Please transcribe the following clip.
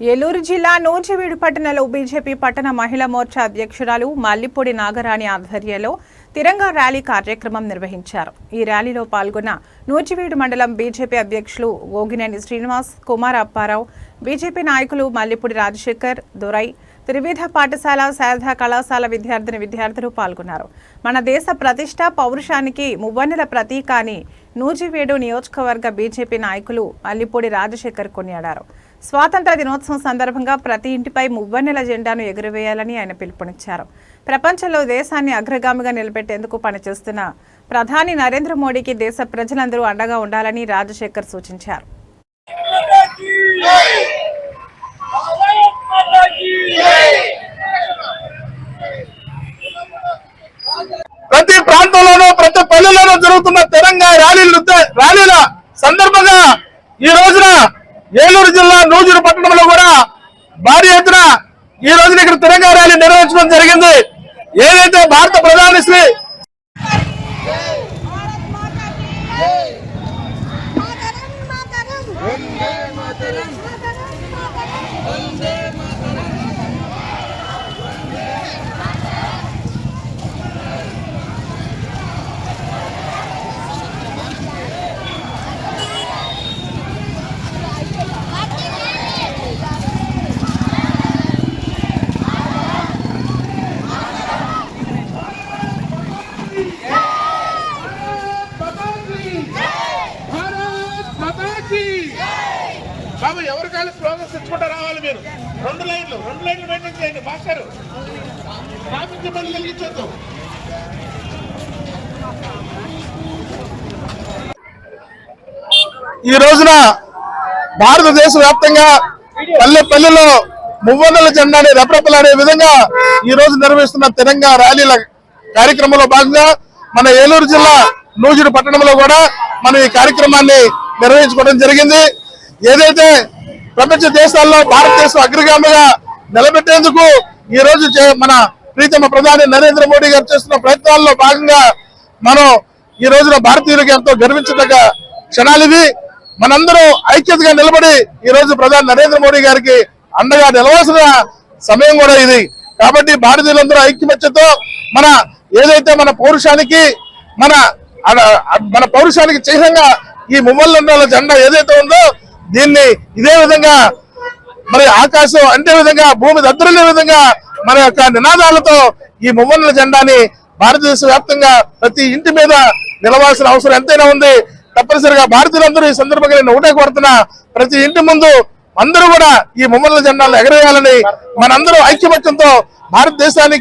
ఏలూరు జిల్లా నూజివీడు పట్టణంలో బీజేపీ పట్టణ మహిళా మోర్చా అధ్యక్షురాలు మల్లిపూడి నాగరాణి ఆధ్వర్యంలో తిరంగా ర్యాలీ కార్యక్రమం నిర్వహించారు. ఈ ర్యాలీలో పాల్గొన్న నూజివీడు మండలం బీజేపీ అధ్యక్షులు గోగినేని శ్రీనివాస్ కుమార్ అప్పారావు బీజేపీ నాయకులు మల్లిపూడి రాజశేఖర్ దొరై త్రివిధ పాఠశాల శారదా కళాశాల విద్యార్థిని విద్యార్థులు పాల్గొన్నారు. మన దేశ ప్రతిష్ట పౌరుషానికి మువ్వన్నెల ప్రతీక అని నూజివీడు నియోజకవర్గ బీజేపీ నాయకులు అల్లిపూడి రాజశేఖర్ కొనియాడారు. స్వాతంత్ర దినోత్సవం సందర్భంగా ప్రతి ఇంటిపై మువ్వన్నెల జెండాను ఎగురవేయాలని ఆయన పిలుపునిచ్చారు. ప్రపంచంలో దేశాన్ని అగ్రగామిగా నిలబెట్టేందుకు పనిచేస్తున్న ప్రధాని నరేంద్ర మోడీకి దేశ ప్రజలందరూ అండగా ఉండాలని రాజశేఖర్ సూచించారు ప్రతి ప్రాంతంలోనూ ప్రతి పల్లెల్లోనూ జరుగుతున్న తెలంగాణ ర్యాలీలు ర్యాలీల సందర్భంగా ఈ రోజున ఏలూరు జిల్లా నూజూరు పట్టణంలో కూడా భారీ ఎత్తున ఈ రోజున ఇక్కడ తెలంగాణ ర్యాలీ నిర్వహించడం జరిగింది. ఏదైతే భారత ప్రధాని శ్రీ మాతరం మాతరం. వందే మాతరం మాతరం వందే భారత్ మాతాకి బాబు ఎవరు కాదు ప్రోగ్రెస్ తెచ్చుకుంటా రావాలి మీరు? రెండు లైన్లు రెండు లైన్లు మెయింటైన్ చేయండి మాస్టర్. ట్రాఫిక్ ఇబ్బంది కలిగించొద్దు. ఈ రోజున భారతదేశ వ్యాప్తంగా పల్లె పల్లెలో మువ్వన్నెల జెండాని రెపరెపలాడే విధంగా ఈ రోజు నిర్వహిస్తున్న తెలంగాణ ర్యాలీల కార్యక్రమంలో భాగంగా మన ఏలూరు జిల్లా నూజుడు పట్టణంలో కూడా మనం ఈ కార్యక్రమాన్ని నిర్వహించుకోవడం జరిగింది. ఏదైతే ప్రపంచ దేశాల్లో భారతదేశం అగ్రగామిగా నిలబెట్టేందుకు ఈ రోజు చే- మన ప్రీతమ ప్రధాని నరేంద్ర మోడీ గారు చేస్తున్న ప్రయత్నాల్లో భాగంగా మనం ఈ రోజున భారతీయులకు ఎంతో గర్వించదగ్గ క్షణాలు ఇవి. మనందరూ ఐక్యతగా నిలబడి ఈ రోజు ప్రధాని నరేంద్ర మోడీ గారికి అండగా నిలవాల్సిన సమయం కూడా ఇది. కాబట్టి భారతీయులందరూ ఐక్యమత్యతో మన ఏదైతే మన పౌరుషానికి మన మన పౌరుషానికి చిహ్నంగా ఈ ముమ్మల జెండా ఏదైతే ఉందో దీన్ని ఇదే విధంగా మరి ఆకాశం అంటే విధంగా భూమి దద్దరిల్లే విధంగా మన యొక్క నినాదాలతో ఈ ముమ్మల జెండాని భారతదేశ వ్యాప్తంగా ప్రతి ఇంటి మీద నిలవాల్సిన అవసరం ఎంతైనా ఉంది. తప్పనిసరిగా భారతీయులందరూ ఈ సందర్భంగా నేను ఒకటే కోరుతున్నా ప్రతి ఇంటి ముందు అందరూ కూడా ఈ ముమ్మల జెండాలు ఎగరేయాలని మనందరూ ఐక్యమత్యంతో భారతదేశానికి